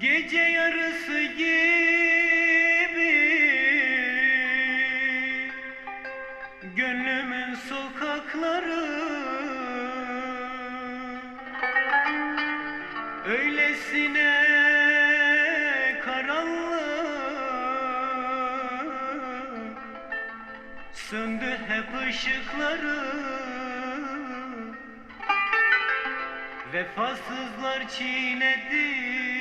Gece yarısı gibi. Gönlümün sokakları. Öylesine karanlık. Söndü hep ışıkları. Vefasızlar çiğnedi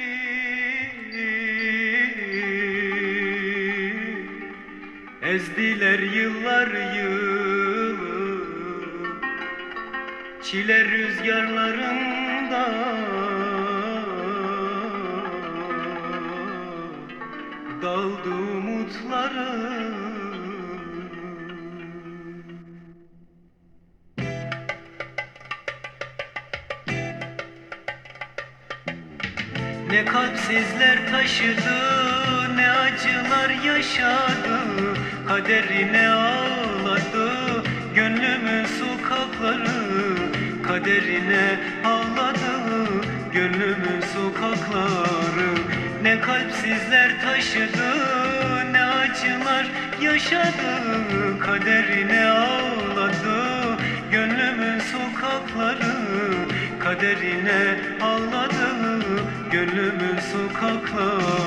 Ezdiler yıllar yılı Çile rüzgarlarında. Daldı umutlarım. Ne kalpsizler taşıdı, ne acılar yaşadı Kaderine ağladı, gönlümün sokakları Kaderine ağladı, gönlümün sokakları Ne kalpsizler taşıdı, ne acılar yaşadı Kaderine ağladı, gönlümün sokakları Kaderine ağladı gönlümün sokakları